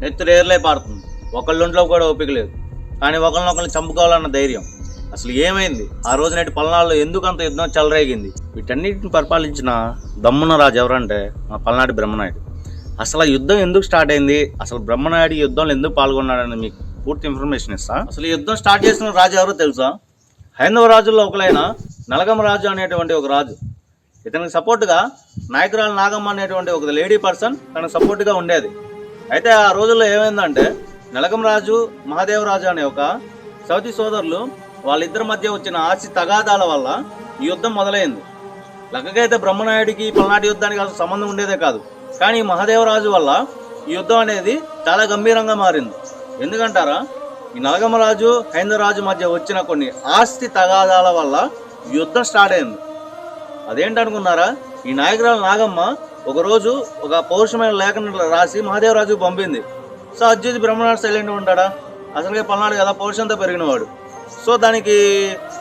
నెత్తురు ఏర్లే పారుతుంది ఒకళ్ళొంట్లో కూడా ఓపిక లేదు. కానీ ఒకరినొకరిని చంపుకోవాలన్న ధైర్యం. అసలు ఏమైంది? ఆ రోజు నేటి పల్నాడులో ఎందుకు అంత యుద్ధం చెలరేగింది? వీటన్నిటిని పరిపాలించిన దమ్మున రాజు ఎవరంటే మా పల్నాడు బ్రహ్మనాయుడు. అసలు ఆ యుద్ధం ఎందుకు స్టార్ట్ అయింది? అసలు బ్రహ్మనాయుడు యుద్ధంలో ఎందుకు పాల్గొన్నాడని మీకు పూర్తి ఇన్ఫర్మేషన్ ఇస్తా. అసలు యుద్ధం స్టార్ట్ చేసిన రాజు ఎవరో తెలుసా? హైందవ రాజుల్లో ఒకలైన నలగమ రాజు అనేటువంటి ఒక రాజు. ఇతనికి సపోర్ట్గా నాయకురాలు నాగమ్మ అనేటువంటి ఒక లేడీ పర్సన్ తనకు సపోర్ట్గా ఉండేది. అయితే ఆ రోజుల్లో ఏమైందంటే నలగం రాజు మహాదేవరాజు అనే ఒక సౌతి సోదరులు వాళ్ళిద్దరి మధ్య వచ్చిన ఆస్తి తగాదాల వల్ల ఈ యుద్ధం మొదలైంది. లక్కకైతే బ్రహ్మనాయుడికి పల్నాటి యుద్ధానికి అసలు సంబంధం ఉండేదే కాదు. కానీ మహాదేవరాజు వల్ల ఈ యుద్ధం అనేది చాలా గంభీరంగా మారింది. ఎందుకంటారా? ఈ నలగమరాజు హైందవరాజు మధ్య వచ్చిన కొన్ని ఆస్తి తగాదాల వల్ల యుద్ధం స్టార్ట్ అయింది. అదేంటనుకున్నారా? ఈ నాయకురాలు నాగమ్మ ఒకరోజు ఒక పౌరుషమైన లేఖను రాసి మహాదేవరాజు పంపింది. సో అజ్జిత్ బ్రహ్మనాథ సైలెంట్ ఉంటాడా? అసలుకే పల్నాడు కదా పౌరుషంతో పెరిగినవాడు. సో దానికి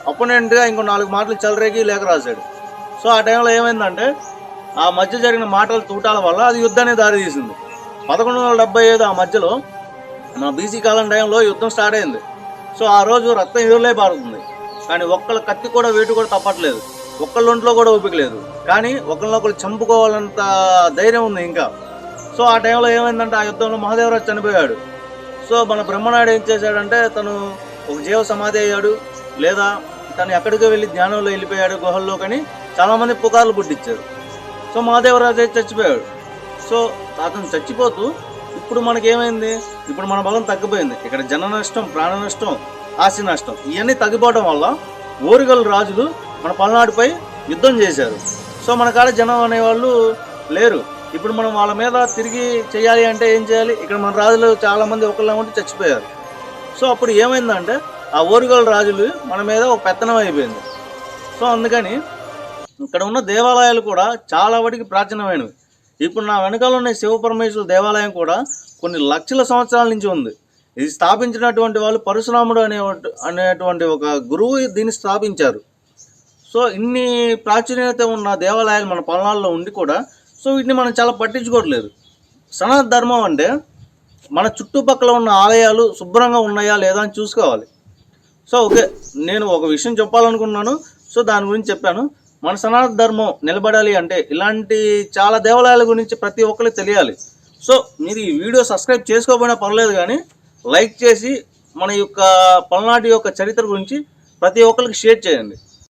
అపోనెంట్గా ఇంకో నాలుగు మాటలు చెలరేగి లేఖ రాశాడు. సో ఆ టైంలో ఏమైందంటే ఆ మధ్య జరిగిన మాటల తూటాల వల్ల అది యుద్ధానికి దారి తీసింది పదకొండు వందల డెబ్బై ఐదు ఆ మధ్యలో మన బీసీ కాలం టైంలో యుద్ధం స్టార్ట్ అయింది. సో ఆ రోజు రక్తం ఎదురులే పారుతుంది. కానీ ఒక్కళ్ళ కత్తి కూడా వేటు కూడా తప్పట్లేదు. ఒక్కళ్ళ ఒంట్లో కూడా ఓపిక లేదు. కానీ ఒకరినొకరు చంపుకోవాలంత ధైర్యం ఉంది ఇంకా. సో ఆ టైంలో ఏమైందంటే ఆ యుద్ధంలో మహాదేవరాజు చనిపోయాడు. సో మన బ్రహ్మనాయుడు ఏం చేశాడంటే తను ఒక జీవ సమాధి అయ్యాడు. లేదా తను ఎక్కడికో వెళ్ళి ధ్యానంలో వెళ్ళిపోయాడు గుహల్లో కానీ చాలామంది పుకార్లు పుట్టించారు. సో మహాదేవరాజు అయితే చచ్చిపోయాడు. సో అతను చచ్చిపోతూ ఇప్పుడు మనకి ఏమైంది ఇప్పుడు మన బలం తగ్గిపోయింది. ఇక్కడ జన నష్టం ప్రాణ నష్టం ఆస్తి నష్టం ఇవన్నీ తగ్గిపోవడం వల్ల ఓరుగల్ రాజులు మన పల్నాడుపై యుద్ధం చేశారు. సో మన కాడ జనం అనేవాళ్ళు లేరు. ఇప్పుడు మనం వాళ్ళ మీద తిరిగి చేయాలి అంటే ఏం చేయాలి? ఇక్కడ మన రాజులు చాలామంది ఒకళ్ళ ఉంటే చచ్చిపోయారు. సో అప్పుడు ఏమైందంటే ఆ ఓరుగల రాజులు మన మీద ఒక పెత్తనం అయిపోయింది. సో అందుకని ఇక్కడ ఉన్న దేవాలయాలు కూడా చాలా వాటికి ప్రాచీనమైనవి. ఇప్పుడు నా వెనకాల ఉన్న శివపరమేశ్వర దేవాలయం కూడా కొన్ని లక్షల సంవత్సరాల నుంచి ఉంది. ఇది స్థాపించినటువంటి వాళ్ళు పరశురాముడు అనే అనేటువంటి ఒక గురువు దీన్ని స్థాపించారు. సో ఇన్ని ప్రాచుర్యత ఉన్న దేవాలయాలు మన పల్నాడులో ఉండి కూడా సో వీటిని మనం చాలా పట్టించుకోవట్లేదు. సనాతన ధర్మం అంటే మన చుట్టుపక్కల ఉన్న ఆలయాలు శుభ్రంగా ఉన్నాయా లేదా అని చూసుకోవాలి. సో ఓకే నేను ఒక విషయం చెప్పాలనుకున్నాను సో దాని గురించి చెప్పాను. మన సనాతన ధర్మం నిలబడాలి అంటే ఇలాంటి చాలా దేవాలయాల గురించి ప్రతి ఒక్కరికి తెలియాలి. సో మీరు ఈ వీడియో సబ్స్క్రైబ్ చేసుకోకపోయినా పర్లేదు కానీ లైక్ చేసి మన యొక్క పల్నాటి యొక్క చరిత్ర గురించి ప్రతి ఒక్కరికి షేర్ చేయండి.